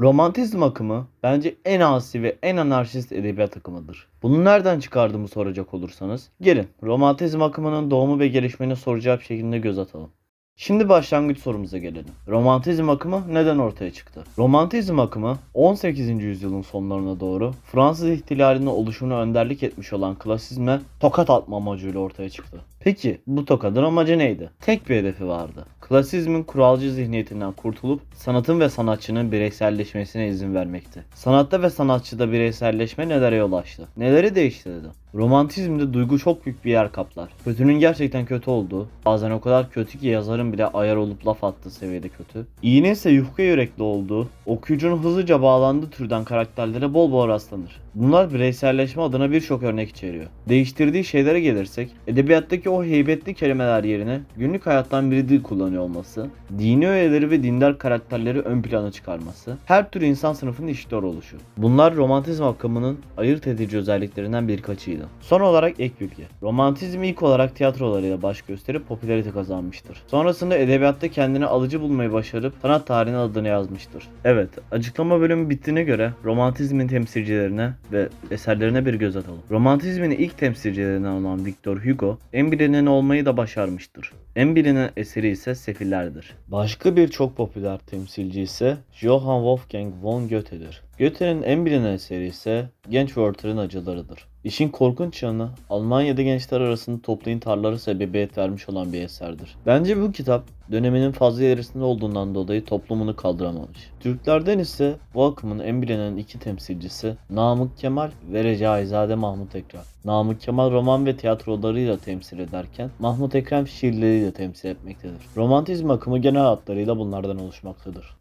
Romantizm akımı bence en asi ve en anarşist edebiyat akımıdır. Bunu nereden çıkardığımı soracak olursanız, gelin romantizm akımının doğumu ve gelişmeni soracak şekilde göz atalım. Şimdi başlangıç sorumuza gelelim. Romantizm akımı neden ortaya çıktı? Romantizm akımı 18. yüzyılın sonlarına doğru Fransız ihtilalinin oluşumuna önderlik etmiş olan klasizme tokat atma amacıyla ortaya çıktı. Peki bu tokadın amacı neydi? Tek bir hedefi vardı. Klasizmin kuralcı zihniyetinden kurtulup sanatın ve sanatçının bireyselleşmesine izin vermekti. Sanatta ve sanatçıda bireyselleşme nelere yol açtı? Neleri değiştirdi? Romantizmde duygu çok büyük bir yer kaplar. Kötünün gerçekten kötü olduğu, bazen o kadar kötü ki yazarın bile ayar olup laf attığı seviyede kötü. İyinin ise yufka yürekli olduğu, okuyucunun hızlıca bağlandığı türden karakterlere bol bol rastlanır. Bunlar bireyselleşme adına birçok örnek içeriyor. Değiştirdiği şeylere gelirsek, edebiyattaki o heybetli kelimeler yerine günlük hayattan bir dil kullanıyor olması, dini öğeleri ve dindar karakterleri ön plana çıkarması, her tür insan sınıfının işler oluşu. Bunlar romantizm akımının ayırt edici özelliklerinden birkaçıydı. Son olarak ek bilgi. Romantizm ilk olarak tiyatrolarıyla baş gösterip popülarite kazanmıştır. Sonrasında edebiyatta kendini alıcı bulmayı başarıp sanat tarihine adını yazmıştır. Evet, açıklama bölümü bittiğine göre romantizmin temsilcilerine ve eserlerine bir göz atalım. Romantizmin ilk temsilcilerinden olan Victor Hugo, en bilinen olmayı da başarmıştır. En bilinen eseri ise Sefillerdir. Başka bir çok popüler temsilci ise Johann Wolfgang von Goethe'dir. Goethe'nin en bilinen eseri ise Genç Werther'in Acılarıdır. İşin korkunç yanı Almanya'da gençler arasında toplu intiharlara sebebiyet vermiş olan bir eserdir. Bence bu kitap döneminin fazla ilerisinde olduğundan dolayı toplumunu kaldıramamış. Türklerden ise bu akımın en bilinen iki temsilcisi Namık Kemal ve Recaizade Mahmut Ekrem. Namık Kemal roman ve tiyatrolarıyla temsil ederken Mahmut Ekrem şiirleriyle temsil etmektedir. Romantizm akımı genel hatlarıyla bunlardan oluşmaktadır.